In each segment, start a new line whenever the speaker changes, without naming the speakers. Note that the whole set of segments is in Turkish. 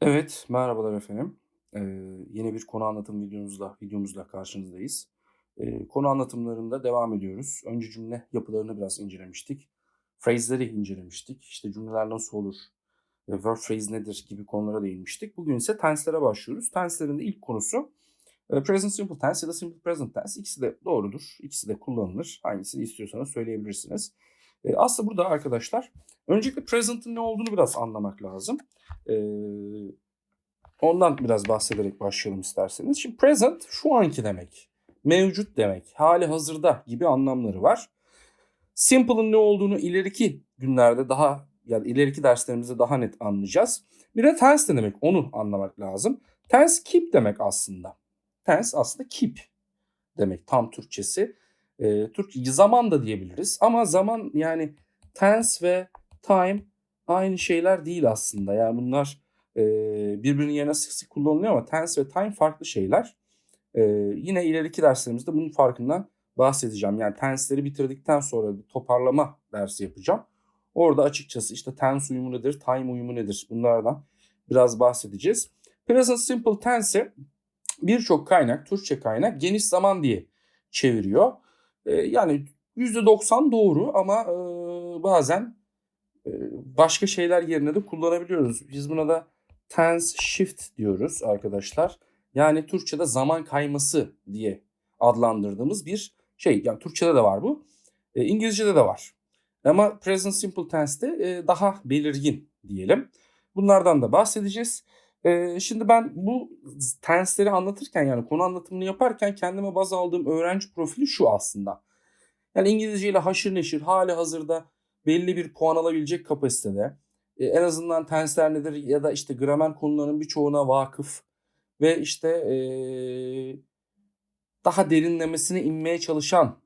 Evet, merhabalar efendim. Eee, yeni bir konu anlatım videomuzla videomuzla karşınızdayız. Eee, konu anlatımlarında devam ediyoruz. Önce cümle yapılarını biraz incelemiştik. Phrase'leri incelemiştik. İşte cümleler nasıl olur, eee, verb phrase nedir gibi konulara değinmiştik. Bugün ise tense'lere başlıyoruz. Tense'lerin de ilk konusu eee, present simple tense ya da simple present tense. İkisi de doğrudur. İkisi de kullanılır. Hangisini istiyorsanız söyleyebilirsiniz. Eee, aslında burada arkadaşlar öncelikle present'ın ne olduğunu biraz anlamak lazım. Eee, ondan biraz bahsederek başlayalım isterseniz. Şimdi present şu anki demek. Mevcut demek. Hali hazırda gibi anlamları var. Simple'ın ne olduğunu ileriki günlerde daha yani ileriki derslerimizde daha net anlayacağız. Bir de tense ne demek onu anlamak lazım. Tense keep demek aslında. Tense aslında keep demek tam Türkçesi. Ee, Türk zaman da diyebiliriz ama zaman yani tense ve time aynı şeyler değil aslında. Yani bunlar e, birbirinin yerine sık sık kullanılıyor ama tense ve time farklı şeyler. E, yine ileriki derslerimizde bunun farkından bahsedeceğim. Yani tense'leri bitirdikten sonra bir toparlama dersi yapacağım. Orada açıkçası işte tense uyumu nedir, time uyumu nedir bunlardan biraz bahsedeceğiz. Present simple tense birçok kaynak, Türkçe kaynak geniş zaman diye çeviriyor. Yani %90 doğru ama e, bazen e, başka şeyler yerine de kullanabiliyoruz. Biz buna da tense shift diyoruz arkadaşlar. Yani Türkçe'de zaman kayması diye adlandırdığımız bir şey. Yani Türkçe'de de var bu. E, İngilizce'de de var. Ama present simple tense'te e, daha belirgin diyelim. Bunlardan da bahsedeceğiz. Şimdi ben bu tense'leri anlatırken yani konu anlatımını yaparken kendime baz aldığım öğrenci profili şu aslında. Yani İngilizce ile haşır neşir hali hazırda belli bir puan alabilecek kapasitede. En azından tensler nedir ya da işte gramer konularının birçoğuna vakıf ve işte daha derinlemesine inmeye çalışan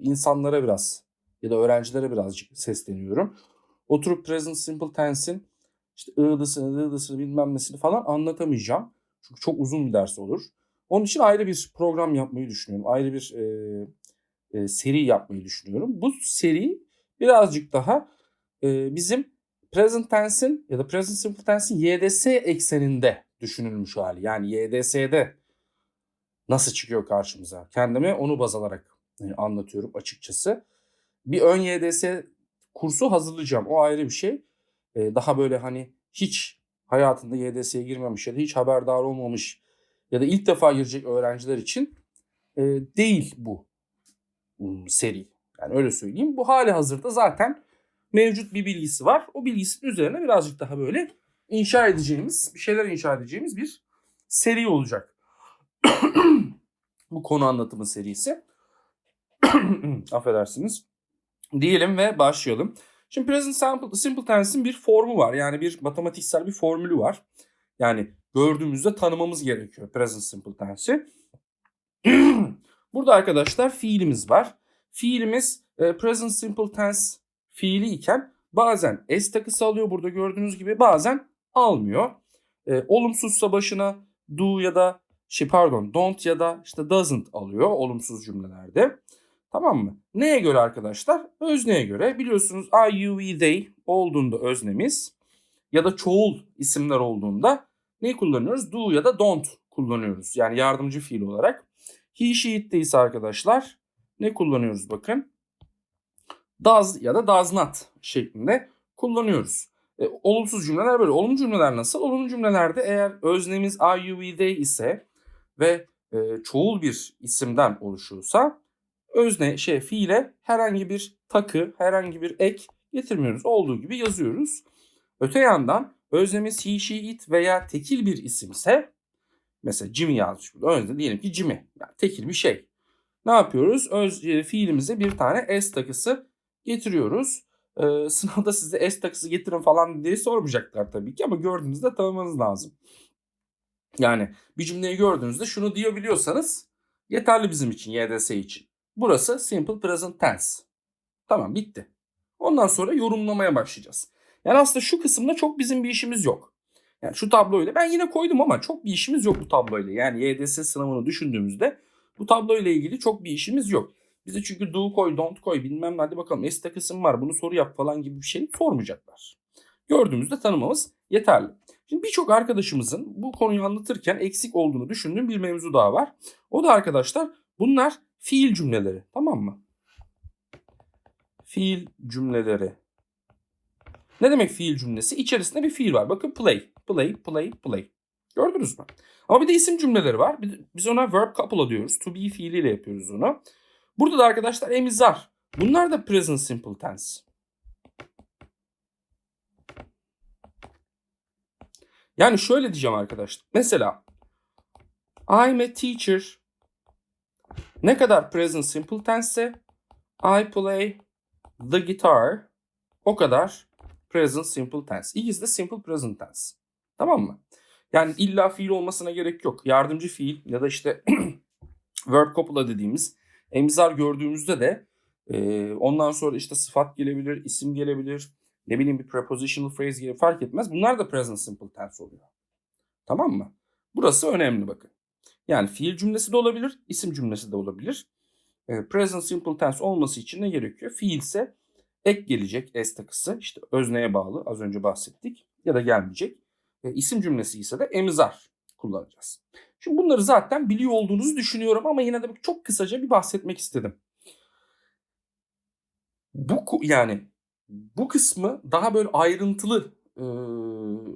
insanlara biraz ya da öğrencilere birazcık sesleniyorum. Oturup present simple tense'in işte ı'dısını, ı'dısını bilmem nesini falan anlatamayacağım. Çünkü çok uzun bir ders olur. Onun için ayrı bir program yapmayı düşünüyorum. Ayrı bir e, e, seri yapmayı düşünüyorum. Bu seri birazcık daha e, bizim present tense'in ya da present simple tense'in YDS ekseninde düşünülmüş hali. Yani YDS'de nasıl çıkıyor karşımıza? Kendime onu baz alarak e, anlatıyorum açıkçası. Bir ön YDS kursu hazırlayacağım. O ayrı bir şey. Daha böyle hani hiç hayatında YDS'ye girmemiş ya da hiç haberdar olmamış ya da ilk defa girecek öğrenciler için değil bu seri. Yani öyle söyleyeyim. Bu hali hazırda zaten mevcut bir bilgisi var. O bilgisinin üzerine birazcık daha böyle inşa edeceğimiz, bir şeyler inşa edeceğimiz bir seri olacak. Bu konu anlatımı serisi. Affedersiniz. Diyelim ve başlayalım. Şimdi present simple, simple tense'in bir formu var. Yani bir matematiksel bir formülü var. Yani gördüğümüzde tanımamız gerekiyor present simple tense'i. Burada arkadaşlar fiilimiz var. Fiilimiz e, present simple tense fiili iken bazen s takısı alıyor burada gördüğünüz gibi bazen almıyor. E, olumsuzsa başına do ya da şey pardon don't ya da işte doesn't alıyor olumsuz cümlelerde. Tamam mı? Neye göre arkadaşlar? Özneye göre. Biliyorsunuz I, you, we, they olduğunda öznemiz ya da çoğul isimler olduğunda ne kullanıyoruz? Do ya da don't kullanıyoruz. Yani yardımcı fiil olarak. He, she, it'te ise arkadaşlar ne kullanıyoruz bakın? Does ya da does not şeklinde kullanıyoruz. E, olumsuz cümleler böyle. Olumlu cümleler nasıl? Olumlu cümlelerde eğer öznemiz I, you, we, they ise ve e, çoğul bir isimden oluşuyorsa özne şey fiile herhangi bir takı, herhangi bir ek getirmiyoruz. Olduğu gibi yazıyoruz. Öte yandan öznemiz he, she, it veya tekil bir isimse mesela Jimmy yazmış burada. Özne diyelim ki Jimmy. Yani tekil bir şey. Ne yapıyoruz? Öz e, fiilimize bir tane s takısı getiriyoruz. Ee, sınavda size S takısı getirin falan diye sormayacaklar tabii ki ama gördüğünüzde tanımanız lazım. Yani bir cümleyi gördüğünüzde şunu diyebiliyorsanız yeterli bizim için YDS için. Burası simple present tense. Tamam bitti. Ondan sonra yorumlamaya başlayacağız. Yani aslında şu kısımda çok bizim bir işimiz yok. Yani şu tabloyla ben yine koydum ama çok bir işimiz yok bu tabloyla. Yani YDS sınavını düşündüğümüzde bu tabloyla ilgili çok bir işimiz yok. Bize çünkü do koy, don't koy bilmem ne hadi bakalım S takısım var bunu soru yap falan gibi bir şey sormayacaklar. gördüğümüzde tanımamız yeterli. Şimdi birçok arkadaşımızın bu konuyu anlatırken eksik olduğunu düşündüğüm bir mevzu daha var. O da arkadaşlar bunlar fiil cümleleri tamam mı? Fiil cümleleri. Ne demek fiil cümlesi? İçerisinde bir fiil var. Bakın play, play, play, play. Gördünüz mü? Ama bir de isim cümleleri var. Biz ona verb couple diyoruz. To be fiiliyle yapıyoruz onu. Burada da arkadaşlar emizar. Bunlar da present simple tense. Yani şöyle diyeceğim arkadaşlar. Mesela I'm a teacher. Ne kadar present simple tense I play the guitar o kadar present simple tense. İkisi de simple present tense. Tamam mı? Yani illa fiil olmasına gerek yok. Yardımcı fiil ya da işte verb copula dediğimiz emzar gördüğümüzde de e, ondan sonra işte sıfat gelebilir, isim gelebilir, ne bileyim bir prepositional phrase gelebilir fark etmez. Bunlar da present simple tense oluyor. Tamam mı? Burası önemli bakın. Yani fiil cümlesi de olabilir, isim cümlesi de olabilir. E, present simple tense olması için ne gerekiyor? Fiil ise ek gelecek s takısı işte özneye bağlı az önce bahsettik ya da gelmeyecek. E, isim cümlesi ise de emzar kullanacağız. Şimdi bunları zaten biliyor olduğunuzu düşünüyorum ama yine de çok kısaca bir bahsetmek istedim. Bu yani bu kısmı daha böyle ayrıntılı e,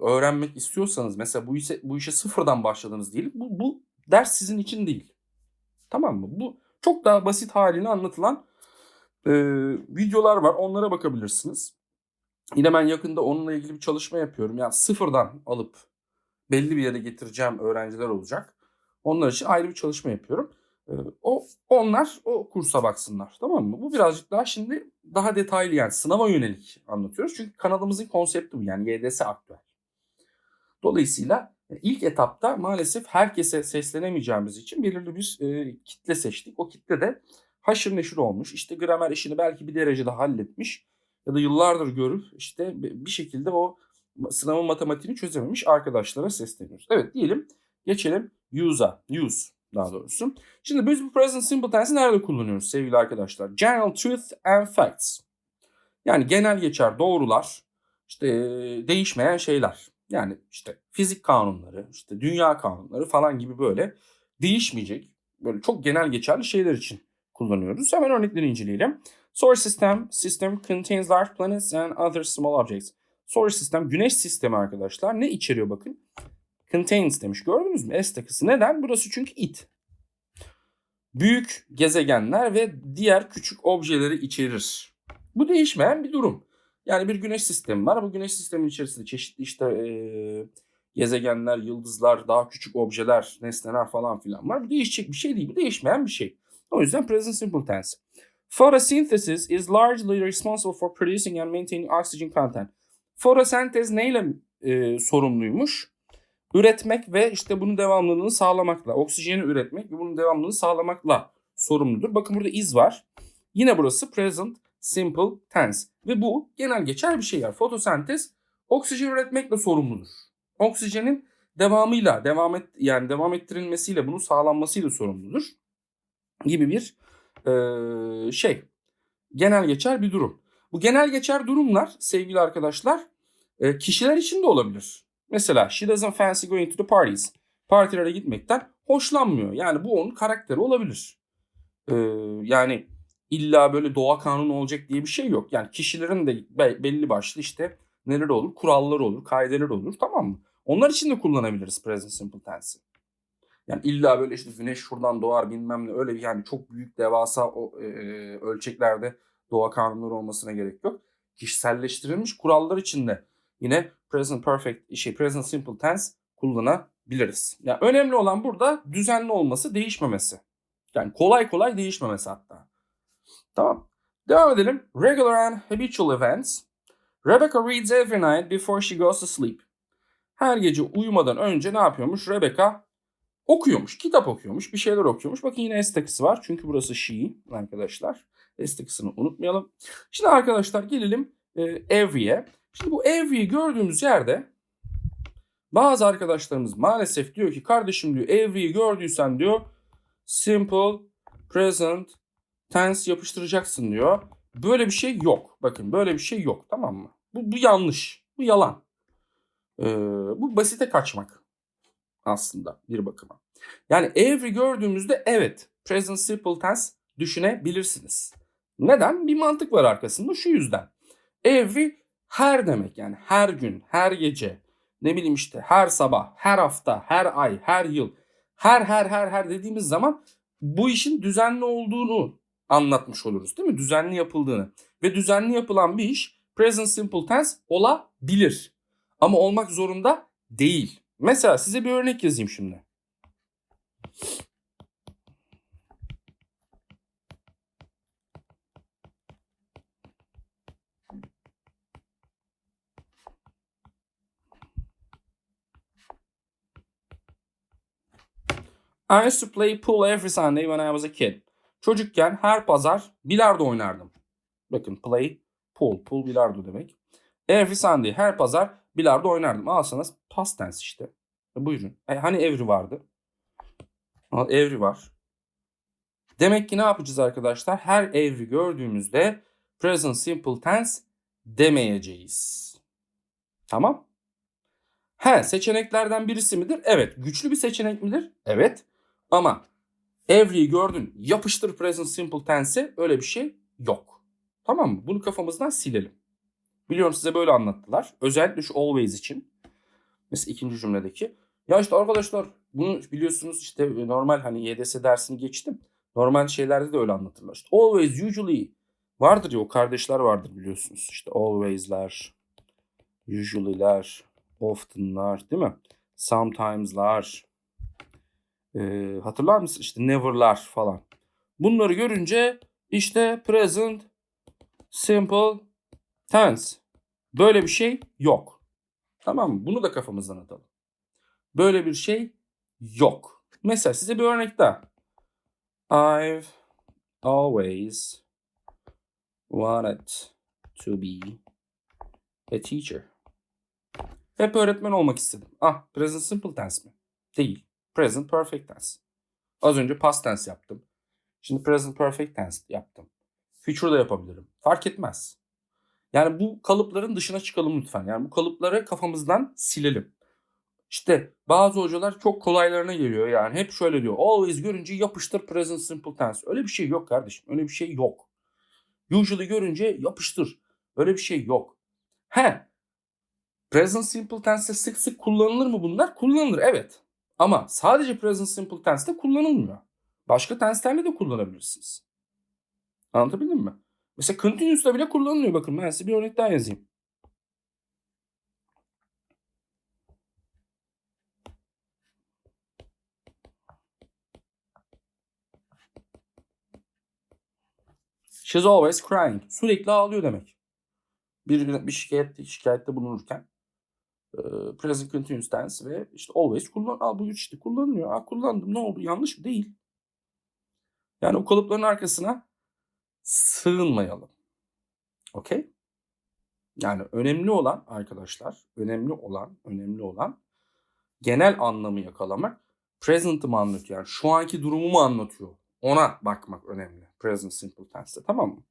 öğrenmek istiyorsanız mesela bu işe bu işe sıfırdan başladınız diyelim. Bu, bu ders sizin için değil. Tamam mı? Bu çok daha basit halini anlatılan e, videolar var. Onlara bakabilirsiniz. Yine ben yakında onunla ilgili bir çalışma yapıyorum. Yani sıfırdan alıp belli bir yere getireceğim öğrenciler olacak. Onlar için ayrı bir çalışma yapıyorum. E, o onlar o kursa baksınlar. Tamam mı? Bu birazcık daha şimdi daha detaylı yani sınava yönelik anlatıyoruz. Çünkü kanalımızın konsepti bu yani YDS aktüel. Dolayısıyla ilk etapta maalesef herkese seslenemeyeceğimiz için belirli bir e, kitle seçtik. O kitle de haşır neşir olmuş. İşte gramer işini belki bir derecede halletmiş ya da yıllardır görüp işte bir şekilde o sınavın matematiğini çözememiş arkadaşlara sesleniyoruz. Evet diyelim geçelim use'a. Use daha doğrusu. Şimdi biz bu present simple tense'i nerede kullanıyoruz sevgili arkadaşlar? General truth and facts. Yani genel geçer doğrular, işte değişmeyen şeyler. Yani işte fizik kanunları, işte dünya kanunları falan gibi böyle değişmeyecek, böyle çok genel geçerli şeyler için kullanıyoruz. Hemen örnekleri inceleyelim. Solar system, system contains large planets and other small objects. Solar system, güneş sistemi arkadaşlar. Ne içeriyor bakın? Contains demiş. Gördünüz mü? S takısı. Neden? Burası çünkü it. Büyük gezegenler ve diğer küçük objeleri içerir. Bu değişmeyen bir durum. Yani bir güneş sistemi var. Bu güneş sisteminin içerisinde çeşitli işte e, gezegenler, yıldızlar, daha küçük objeler, nesneler falan filan var. Bu değişecek bir şey değil. Bu değişmeyen bir şey. O yüzden present simple tense. Photosynthesis is largely responsible for producing and maintaining oxygen content. Fotosentez neyle e, sorumluymuş? Üretmek ve işte bunun devamlılığını sağlamakla, oksijeni üretmek ve bunun devamlılığını sağlamakla sorumludur. Bakın burada iz var. Yine burası present simple tense. Ve bu genel geçer bir şey yani. Fotosentez oksijen üretmekle sorumludur. Oksijenin devamıyla, devam et yani devam ettirilmesiyle, bunun sağlanmasıyla sorumludur. Gibi bir e, şey. Genel geçer bir durum. Bu genel geçer durumlar sevgili arkadaşlar e, kişiler için de olabilir. Mesela she doesn't fancy going to the parties. Partilere gitmekten hoşlanmıyor. Yani bu onun karakteri olabilir. Ee, yani illa böyle doğa kanunu olacak diye bir şey yok. Yani kişilerin de belli başlı işte neler olur? Kuralları olur, kaideler olur tamam mı? Onlar için de kullanabiliriz present simple tense'i. Yani illa böyle işte güneş şuradan doğar bilmem ne öyle yani çok büyük devasa o, e, ölçeklerde doğa kanunları olmasına gerek yok. Kişiselleştirilmiş kurallar içinde yine present perfect şey present simple tense kullanabiliriz. Yani önemli olan burada düzenli olması, değişmemesi. Yani kolay kolay değişmemesi hatta. Tamam. Devam edelim. Regular and habitual events. Rebecca reads every night before she goes to sleep. Her gece uyumadan önce ne yapıyormuş? Rebecca okuyormuş, kitap okuyormuş, bir şeyler okuyormuş. Bakın yine S takısı var. Çünkü burası she arkadaşlar. S takısını unutmayalım. Şimdi arkadaşlar gelelim e, every'e. Şimdi bu every'yi gördüğümüz yerde bazı arkadaşlarımız maalesef diyor ki kardeşim diyor every'yi gördüysen diyor simple present tense yapıştıracaksın diyor. Böyle bir şey yok. Bakın böyle bir şey yok tamam mı? Bu, bu yanlış. Bu yalan. Ee, bu basite kaçmak aslında bir bakıma. Yani every gördüğümüzde evet present simple tense düşünebilirsiniz. Neden? Bir mantık var arkasında şu yüzden. Every her demek yani her gün, her gece, ne bileyim işte her sabah, her hafta, her ay, her yıl, her her her her dediğimiz zaman bu işin düzenli olduğunu anlatmış oluruz değil mi? Düzenli yapıldığını. Ve düzenli yapılan bir iş present simple tense olabilir. Ama olmak zorunda değil. Mesela size bir örnek yazayım şimdi. I used to play pool every Sunday when I was a kid. Çocukken her pazar bilardo oynardım. Bakın play, pool, pool bilardo demek. Every Sunday, her pazar bilardo oynardım. Alsanız past tense işte. E, buyurun. E, hani every vardı? Al, Every var. Demek ki ne yapacağız arkadaşlar? Her every gördüğümüzde present simple tense demeyeceğiz. Tamam? He seçeneklerden birisi midir? Evet. Güçlü bir seçenek midir? Evet. Ama every'yi gördün yapıştır present simple tense'e öyle bir şey yok. Tamam mı? Bunu kafamızdan silelim. Biliyorum size böyle anlattılar. Özellikle şu always için. Mesela ikinci cümledeki. Ya işte arkadaşlar bunu biliyorsunuz işte normal hani YDS dersini geçtim. Normal şeylerde de öyle anlatırlar. İşte always, usually vardır ya o kardeşler vardır biliyorsunuz. İşte always'ler, usually'ler, often'lar değil mi? Sometimes'lar. Ee, hatırlar mısın? İşte never'lar falan. Bunları görünce işte present simple tense. Böyle bir şey yok. Tamam mı? Bunu da kafamızdan atalım. Böyle bir şey yok. Mesela size bir örnek daha. I've always wanted to be a teacher. Hep öğretmen olmak istedim. Ah, present simple tense mi? Değil. Present perfect tense. Az önce past tense yaptım. Şimdi present perfect tense yaptım. Future da yapabilirim. Fark etmez. Yani bu kalıpların dışına çıkalım lütfen. Yani bu kalıpları kafamızdan silelim. İşte bazı hocalar çok kolaylarına geliyor yani. Hep şöyle diyor. Always görünce yapıştır present simple tense. Öyle bir şey yok kardeşim. Öyle bir şey yok. Usually görünce yapıştır. Öyle bir şey yok. He. Present simple tense'te sık sık kullanılır mı bunlar? Kullanılır evet. Ama sadece present simple tense'te kullanılmıyor. Başka tense'lerle de kullanabilirsiniz. Anlatabildim mi? Mesela continuous'ta bile kullanılıyor. Bakın ben size bir örnek daha yazayım. She's always crying. Sürekli ağlıyor demek. Bir, bir şikayette, şikayette bulunurken present continuous tense ve işte always kullan. Al bu işte kullanılıyor. Aa, kullandım ne oldu yanlış mı? Değil. Yani o kalıpların arkasına sığınmayalım. Okey? Yani önemli olan arkadaşlar, önemli olan, önemli olan genel anlamı yakalamak. Present'ı mı anlatıyor? Yani şu anki durumu mu anlatıyor? Ona bakmak önemli. Present simple tense'te tamam mı?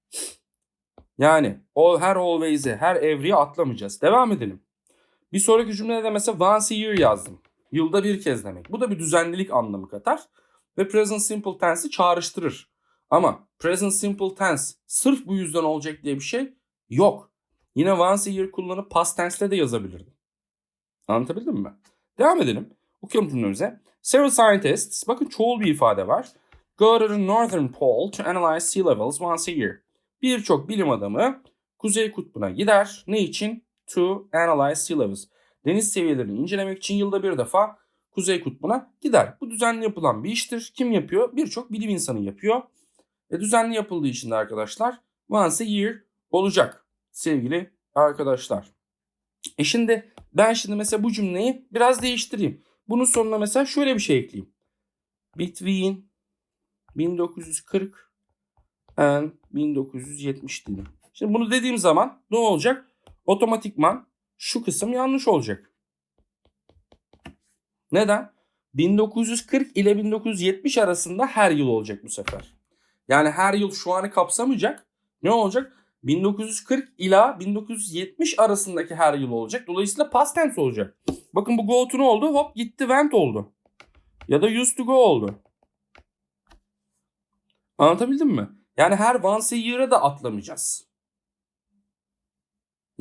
Yani o her always'e, her every'e atlamayacağız. Devam edelim. Bir sonraki cümlede de mesela once a year yazdım. Yılda bir kez demek. Bu da bir düzenlilik anlamı katar. Ve present simple tense'i çağrıştırır. Ama present simple tense sırf bu yüzden olacak diye bir şey yok. Yine once a year kullanıp past tense'le de yazabilirdim. Anlatabildim mi? Devam edelim. Okuyalım cümlemize. Several scientists, bakın çoğul bir ifade var. Go to the northern pole to analyze sea levels once a year. Birçok bilim adamı kuzey kutbuna gider. Ne için? To analyze sea levels. Deniz seviyelerini incelemek için yılda bir defa kuzey kutbuna gider. Bu düzenli yapılan bir iştir. Kim yapıyor? Birçok bilim insanı yapıyor. Ve düzenli yapıldığı için de arkadaşlar once a year olacak sevgili arkadaşlar. E şimdi ben şimdi mesela bu cümleyi biraz değiştireyim. Bunun sonuna mesela şöyle bir şey ekleyeyim. Between 1940 and 1970 dedim. Şimdi bunu dediğim zaman ne olacak? Otomatikman şu kısım yanlış olacak. Neden? 1940 ile 1970 arasında her yıl olacak bu sefer. Yani her yıl şu anı kapsamayacak. Ne olacak? 1940 ila 1970 arasındaki her yıl olacak. Dolayısıyla past tense olacak. Bakın bu go to ne oldu? Hop gitti went oldu. Ya da used to go oldu. Anlatabildim mi? Yani her once a year'a da atlamayacağız.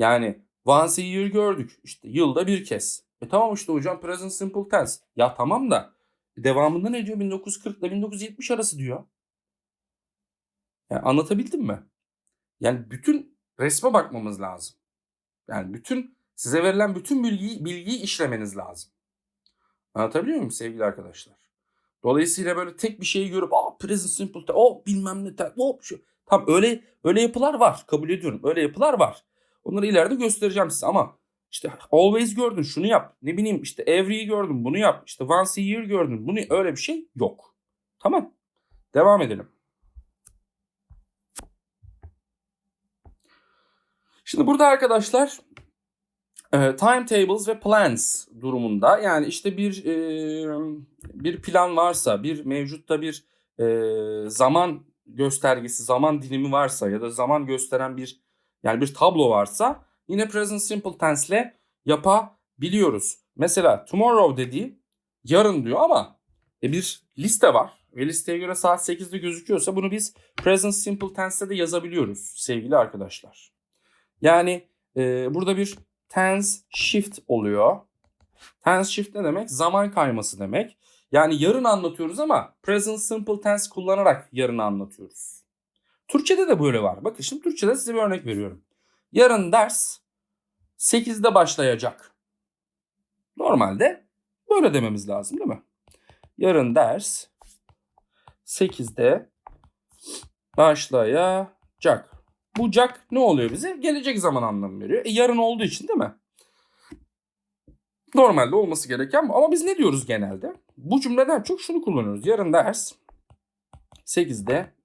Yani once a year gördük. İşte yılda bir kez. E tamam işte hocam present simple tense. Ya tamam da devamında ne diyor? 1940 ile 1970 arası diyor. Yani anlatabildim mi? Yani bütün resme bakmamız lazım. Yani bütün size verilen bütün bilgiyi, bilgiyi işlemeniz lazım. Anlatabiliyor muyum sevgili arkadaşlar? Dolayısıyla böyle tek bir şeyi görüp aa present simple tense, o bilmem ne o şu. Tam öyle öyle yapılar var. Kabul ediyorum. Öyle yapılar var. Onları ileride göstereceğim size ama işte always gördün şunu yap. Ne bileyim işte every'yi gördün bunu yap. İşte once a year gördün bunu öyle bir şey yok. Tamam. Devam edelim. Şimdi burada arkadaşlar e, timetables ve plans durumunda yani işte bir e, bir plan varsa bir mevcutta bir e, zaman göstergesi zaman dilimi varsa ya da zaman gösteren bir yani bir tablo varsa yine present simple tense ile yapabiliyoruz. Mesela tomorrow dediği yarın diyor ama e, bir liste var ve listeye göre saat 8'de gözüküyorsa bunu biz present simple tense'te de yazabiliyoruz sevgili arkadaşlar. Yani e, burada bir tense shift oluyor. Tense shift ne demek? Zaman kayması demek. Yani yarın anlatıyoruz ama present simple tense kullanarak yarını anlatıyoruz. Türkçede de böyle var. Bakın şimdi Türkçede size bir örnek veriyorum. Yarın ders 8'de başlayacak. Normalde böyle dememiz lazım değil mi? Yarın ders 8'de başlayacak. Bu jack ne oluyor bize? Gelecek zaman anlamı veriyor. E, yarın olduğu için değil mi? Normalde olması gereken bu. Ama biz ne diyoruz genelde? Bu cümleden çok şunu kullanıyoruz. Yarın ders 8'de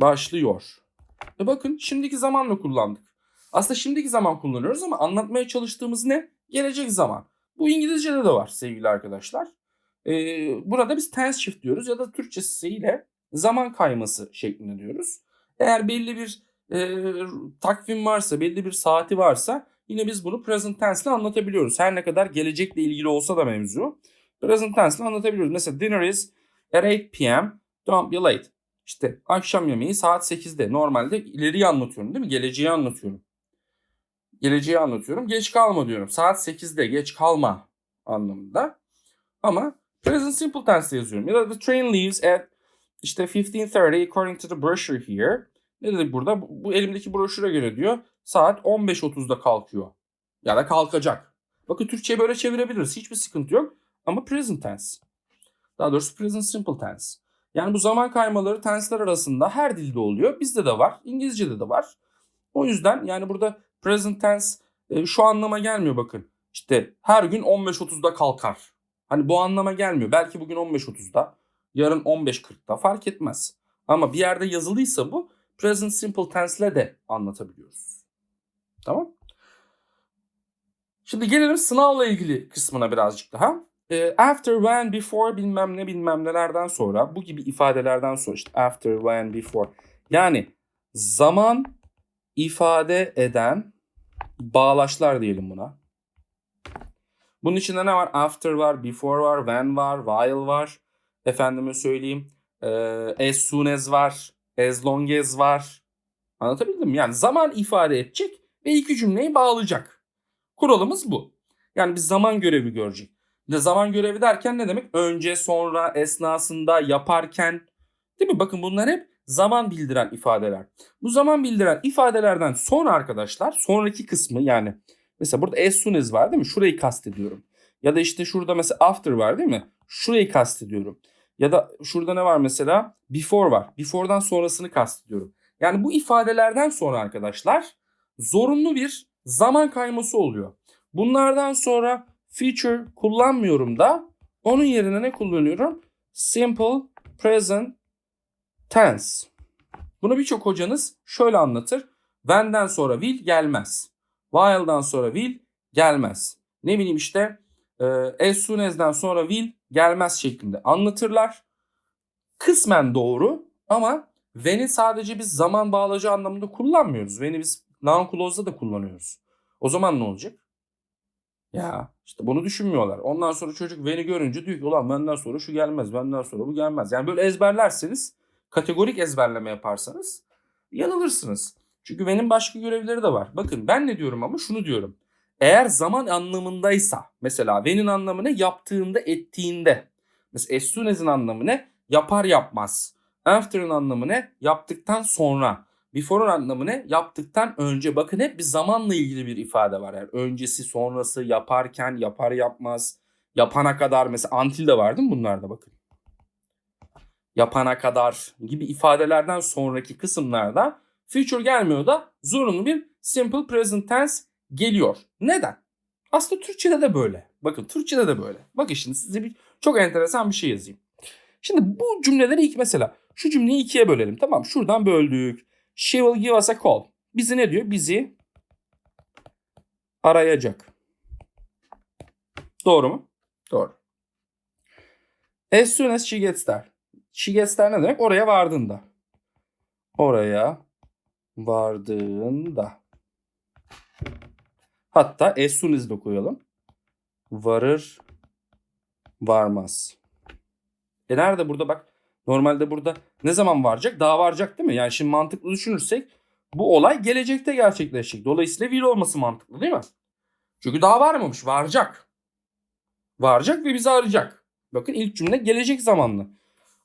başlıyor. E bakın şimdiki zamanla kullandık. Aslında şimdiki zaman kullanıyoruz ama anlatmaya çalıştığımız ne? Gelecek zaman. Bu İngilizce'de de var sevgili arkadaşlar. Ee, burada biz tense shift diyoruz ya da Türkçesiyle zaman kayması şeklinde diyoruz. Eğer belli bir e, takvim varsa, belli bir saati varsa yine biz bunu present tense ile anlatabiliyoruz. Her ne kadar gelecekle ilgili olsa da mevzu. Present tense ile anlatabiliyoruz. Mesela dinner is at 8 p.m. Don't be late. İşte akşam yemeği saat 8'de. Normalde ileriyi anlatıyorum değil mi? Geleceği anlatıyorum. Geleceği anlatıyorum. Geç kalma diyorum. Saat 8'de geç kalma anlamında. Ama present simple tense yazıyorum. Ya da the train leaves at işte 15.30 according to the brochure here. Ne dedik burada? Bu, elimdeki broşüre göre diyor saat 15.30'da kalkıyor. Ya da kalkacak. Bakın Türkçe'ye böyle çevirebiliriz. Hiçbir sıkıntı yok. Ama present tense. Daha doğrusu present simple tense. Yani bu zaman kaymaları tensler arasında her dilde oluyor. Bizde de var. İngilizce'de de var. O yüzden yani burada present tense e, şu anlama gelmiyor bakın. İşte her gün 15.30'da kalkar. Hani bu anlama gelmiyor. Belki bugün 15.30'da, yarın 15.40'da fark etmez. Ama bir yerde yazılıysa bu present simple tense ile de anlatabiliyoruz. Tamam? Şimdi gelelim sınavla ilgili kısmına birazcık daha. E, after, when, before bilmem ne bilmem nelerden sonra bu gibi ifadelerden sonra işte after, when, before yani zaman ifade eden bağlaçlar diyelim buna. Bunun içinde ne var? After var, before var, when var, while var. Efendime söyleyeyim. E, as soon as var, as long as var. Anlatabildim mi? Yani zaman ifade edecek ve iki cümleyi bağlayacak. Kuralımız bu. Yani bir zaman görevi görecek. De zaman görevi derken ne demek? Önce, sonra, esnasında, yaparken. Değil mi? Bakın bunlar hep zaman bildiren ifadeler. Bu zaman bildiren ifadelerden sonra arkadaşlar sonraki kısmı yani mesela burada as soon as var değil mi? Şurayı kastediyorum. Ya da işte şurada mesela after var değil mi? Şurayı kastediyorum. Ya da şurada ne var mesela? Before var. Before'dan sonrasını kastediyorum. Yani bu ifadelerden sonra arkadaşlar zorunlu bir zaman kayması oluyor. Bunlardan sonra feature kullanmıyorum da onun yerine ne kullanıyorum? Simple present tense. Bunu birçok hocanız şöyle anlatır. When'den sonra will gelmez. While'dan sonra will gelmez. Ne bileyim işte e, as soon as'den sonra will gelmez şeklinde anlatırlar. Kısmen doğru ama when'i sadece biz zaman bağlacı anlamında kullanmıyoruz. When'i biz noun clause'da da kullanıyoruz. O zaman ne olacak? Ya işte bunu düşünmüyorlar. Ondan sonra çocuk when'i görünce diyor ki ulan benden sonra şu gelmez, benden sonra bu gelmez. Yani böyle ezberlerseniz, kategorik ezberleme yaparsanız yanılırsınız. Çünkü when'in başka görevleri de var. Bakın ben ne diyorum ama şunu diyorum. Eğer zaman anlamındaysa mesela when'in anlamı ne? Yaptığında, ettiğinde. Mesela as soon as'in anlamı ne? Yapar yapmaz. After'ın anlamı ne? Yaptıktan sonra. Before'un anlamı ne? Yaptıktan önce. Bakın hep bir zamanla ilgili bir ifade var. Yani öncesi, sonrası, yaparken, yapar yapmaz, yapana kadar. Mesela until de var değil mi bunlarda bakın. Yapana kadar gibi ifadelerden sonraki kısımlarda future gelmiyor da zorunlu bir simple present tense geliyor. Neden? Aslında Türkçe'de de böyle. Bakın Türkçe'de de böyle. Bakın şimdi size bir çok enteresan bir şey yazayım. Şimdi bu cümleleri ilk mesela şu cümleyi ikiye bölelim. Tamam şuradan böldük. She will give us a call. Bizi ne diyor? Bizi arayacak. Doğru mu? Doğru. As soon as she gets there. She gets there ne demek? Oraya vardığında. Oraya vardığında. Hatta as soon as da koyalım. Varır varmaz. E nerede burada bak normalde burada ne zaman varacak? Daha varacak değil mi? Yani şimdi mantıklı düşünürsek bu olay gelecekte gerçekleşecek. Dolayısıyla will olması mantıklı değil mi? Çünkü daha varmamış. Varacak. Varacak ve bizi arayacak. Bakın ilk cümle gelecek zamanlı.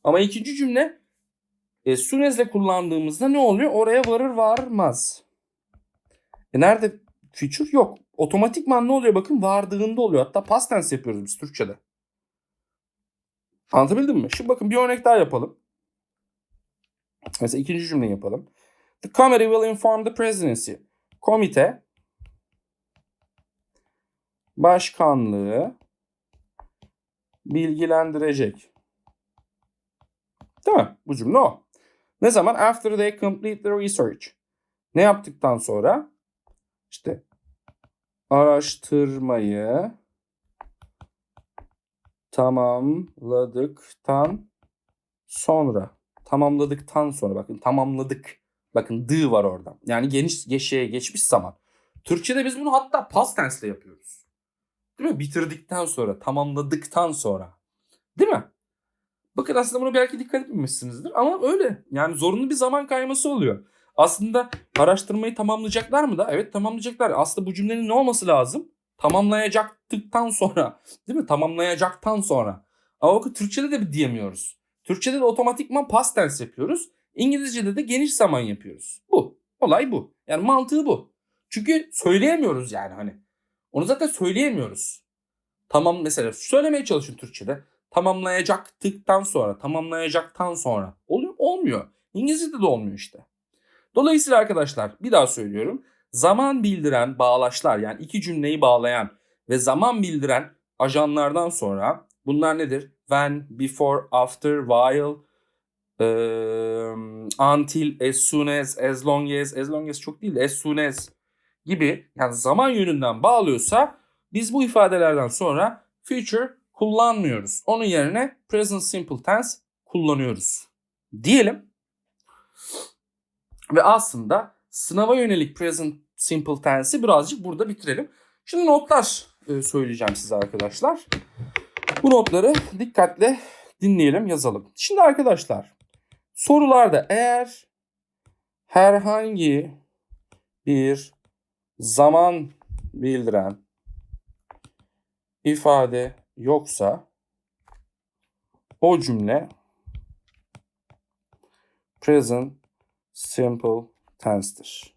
Ama ikinci cümle e, soon as'le kullandığımızda ne oluyor? Oraya varır varmaz. E nerede future? Yok. Otomatikman ne oluyor? Bakın vardığında oluyor. Hatta past tense yapıyoruz biz Türkçe'de. Anlatabildim mi? Şimdi bakın bir örnek daha yapalım. Mesela ikinci cümleyi yapalım. The committee will inform the presidency. Komite başkanlığı bilgilendirecek. Değil mi? Bu cümle o. Ne zaman? After they complete the research. Ne yaptıktan sonra? İşte araştırmayı tamamladıktan sonra tamamladıktan sonra bakın tamamladık. Bakın dı var orada. Yani geniş geçeye geçmiş zaman. Türkçe'de biz bunu hatta past tense'le yapıyoruz. Değil mi? Bitirdikten sonra, tamamladıktan sonra. Değil mi? Bakın aslında bunu belki dikkat etmemişsinizdir ama öyle. Yani zorunlu bir zaman kayması oluyor. Aslında araştırmayı tamamlayacaklar mı da? Evet tamamlayacaklar. Aslında bu cümlenin ne olması lazım? Tamamlayacaktıktan sonra. Değil mi? Tamamlayacaktan sonra. Ama bakın Türkçe'de de bir diyemiyoruz. Türkçe'de de otomatikman past tense yapıyoruz. İngilizce'de de geniş zaman yapıyoruz. Bu. Olay bu. Yani mantığı bu. Çünkü söyleyemiyoruz yani hani. Onu zaten söyleyemiyoruz. Tamam mesela söylemeye çalışın Türkçe'de. Tamamlayacaktıktan sonra, tamamlayacaktan sonra. Oluyor Olmuyor. İngilizce'de de olmuyor işte. Dolayısıyla arkadaşlar bir daha söylüyorum. Zaman bildiren bağlaçlar yani iki cümleyi bağlayan ve zaman bildiren ajanlardan sonra bunlar nedir? When, before, after, while, um, until, as soon as, as long as, as long as çok değil as soon as gibi yani zaman yönünden bağlıyorsa biz bu ifadelerden sonra future kullanmıyoruz. Onun yerine present simple tense kullanıyoruz. Diyelim. Ve aslında sınava yönelik present simple tense'i birazcık burada bitirelim. Şimdi notlar e, söyleyeceğim size arkadaşlar. Bu notları dikkatle dinleyelim, yazalım. Şimdi arkadaşlar sorularda eğer herhangi bir zaman bildiren ifade yoksa o cümle present simple tense'tir.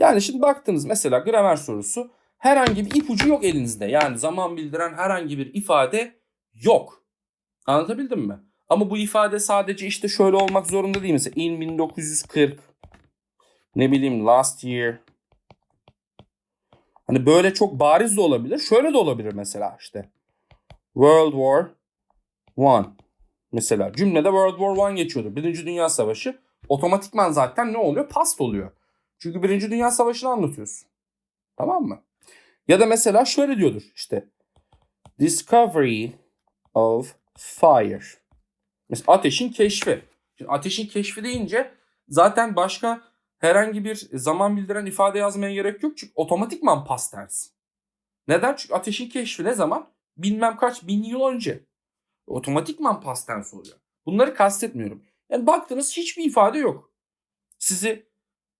Yani şimdi baktınız mesela gramer sorusu herhangi bir ipucu yok elinizde. Yani zaman bildiren herhangi bir ifade yok. Anlatabildim mi? Ama bu ifade sadece işte şöyle olmak zorunda değil. Mesela in 1940 ne bileyim last year Hani böyle çok bariz de olabilir. Şöyle de olabilir mesela işte. World War One. Mesela cümlede World War One geçiyordu. Birinci Dünya Savaşı. Otomatikman zaten ne oluyor? Past oluyor. Çünkü Birinci Dünya Savaşı'nı anlatıyorsun. Tamam mı? Ya da mesela şöyle diyordur işte. Discovery of fire. Mesela ateşin keşfi. Şimdi ateşin keşfi deyince zaten başka herhangi bir zaman bildiren ifade yazmaya gerek yok. Çünkü otomatikman past tense. Neden? Çünkü ateşin keşfi ne zaman? Bilmem kaç bin yıl önce. Otomatikman past tense oluyor. Bunları kastetmiyorum. Yani baktınız hiçbir ifade yok. Sizi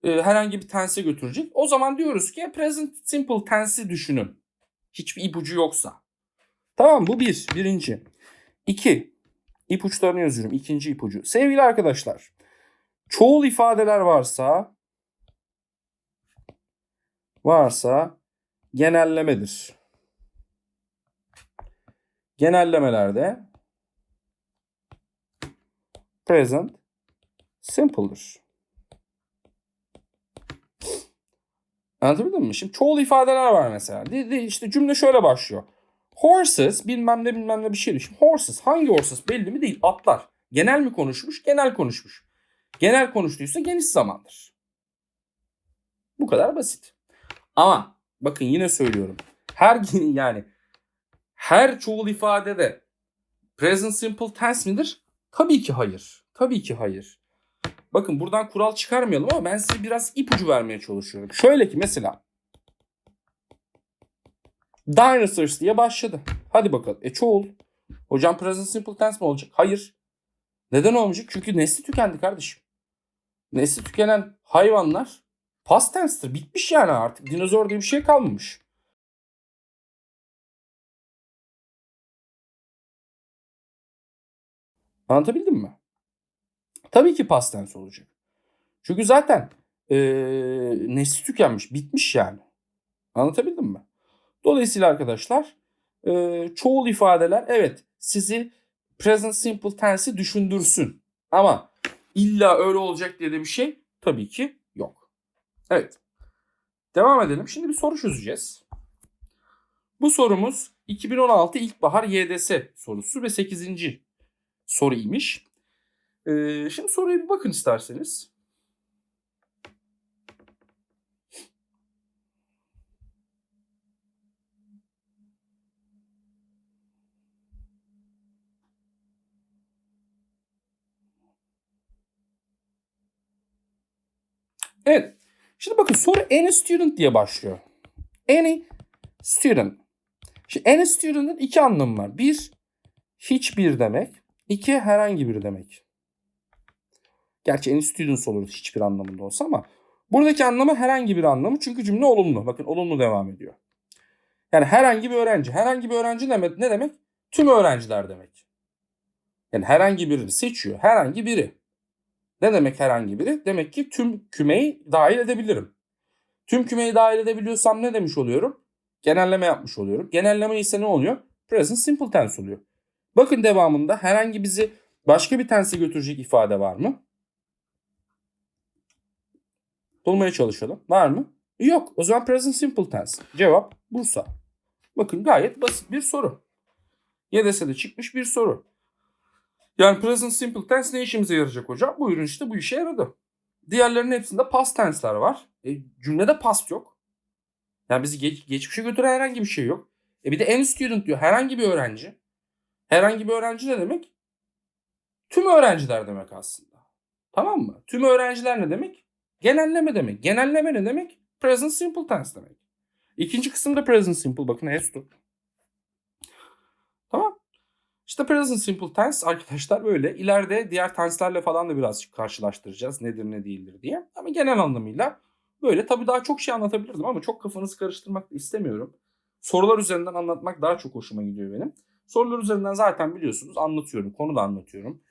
e, herhangi bir tense'e götürecek. O zaman diyoruz ki present simple tense'i düşünün. Hiçbir ipucu yoksa. Tamam bu bir. Birinci. İki. İpuçlarını yazıyorum. İkinci ipucu. Sevgili arkadaşlar. Çoğul ifadeler varsa varsa genellemedir. Genellemelerde present simple'dır. Anlatabildim mi? Şimdi çoğul ifadeler var mesela. İşte cümle şöyle başlıyor. Horses bilmem ne bilmem ne bir şey. Şimdi horses hangi horses belli mi değil. Atlar. Genel mi konuşmuş? Genel konuşmuş. Genel konuştuysa geniş zamandır. Bu kadar basit. Ama bakın yine söylüyorum. Her yani her çoğul ifadede present simple tense midir? Tabii ki hayır. Tabii ki hayır. Bakın buradan kural çıkarmayalım ama ben size biraz ipucu vermeye çalışıyorum. Şöyle ki mesela Dinosaurs diye başladı. Hadi bakalım. E çoğul. Hocam present simple tense mi olacak? Hayır. Neden olmayacak? Çünkü nesli tükendi kardeşim. Nesli tükenen hayvanlar past tense'tir. Bitmiş yani artık. Dinozor diye bir şey kalmamış. Anlatabildim mi? Tabii ki past tense olacak. Çünkü zaten ee, nesli tükenmiş. Bitmiş yani. Anlatabildim mi? Dolayısıyla arkadaşlar e, çoğul ifadeler evet sizi present simple tense'i düşündürsün. Ama illa öyle olacak diye de bir şey tabii ki yok. Evet. Devam edelim. Şimdi bir soru çözeceğiz. Bu sorumuz 2016 İlkbahar YDS sorusu ve 8. soruymuş. Ee, şimdi soruya bir bakın isterseniz. Evet. Şimdi bakın soru any student diye başlıyor. Any student. Şimdi any student'ın iki anlamı var. Bir, hiçbir demek. İki, herhangi bir demek. Gerçi any students olur hiçbir anlamında olsa ama buradaki anlamı herhangi bir anlamı çünkü cümle olumlu. Bakın olumlu devam ediyor. Yani herhangi bir öğrenci. Herhangi bir öğrenci ne demek? Tüm öğrenciler demek. Yani herhangi birini seçiyor. Herhangi biri. Ne demek herhangi biri? Demek ki tüm kümeyi dahil edebilirim. Tüm kümeyi dahil edebiliyorsam ne demiş oluyorum? Genelleme yapmış oluyorum. Genelleme ise ne oluyor? Present simple tense oluyor. Bakın devamında herhangi bizi başka bir tense götürecek ifade var mı? Bulmaya çalışalım. Var mı? Yok. O zaman present simple tense. Cevap Bursa. Bakın gayet basit bir soru. YDS'de çıkmış bir soru. Yani present simple tense ne işimize yarayacak hocam? Bu ürün işte bu işe yaradı. Diğerlerinin hepsinde past tense'ler var. E, cümlede past yok. Yani bizi geç, geçmişe götüren herhangi bir şey yok. E bir de any student diyor. Herhangi bir öğrenci. Herhangi bir öğrenci ne demek? Tüm öğrenciler demek aslında. Tamam mı? Tüm öğrenciler ne demek? Genelleme demek. Genelleme ne demek? Present simple tense demek. İkinci kısımda present simple. Bakın to. Tamam. İşte present simple tense arkadaşlar böyle. İleride diğer tense'lerle falan da birazcık karşılaştıracağız. Nedir ne değildir diye. Ama genel anlamıyla böyle. Tabii daha çok şey anlatabilirdim ama çok kafanızı karıştırmak istemiyorum. Sorular üzerinden anlatmak daha çok hoşuma gidiyor benim. Sorular üzerinden zaten biliyorsunuz anlatıyorum. Konu da anlatıyorum.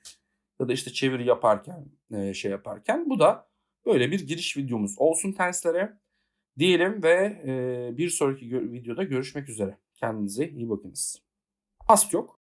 Ya da işte çeviri yaparken şey yaparken. Bu da böyle bir giriş videomuz olsun tenslere diyelim ve bir sonraki videoda görüşmek üzere. Kendinize iyi bakınız. Past yok.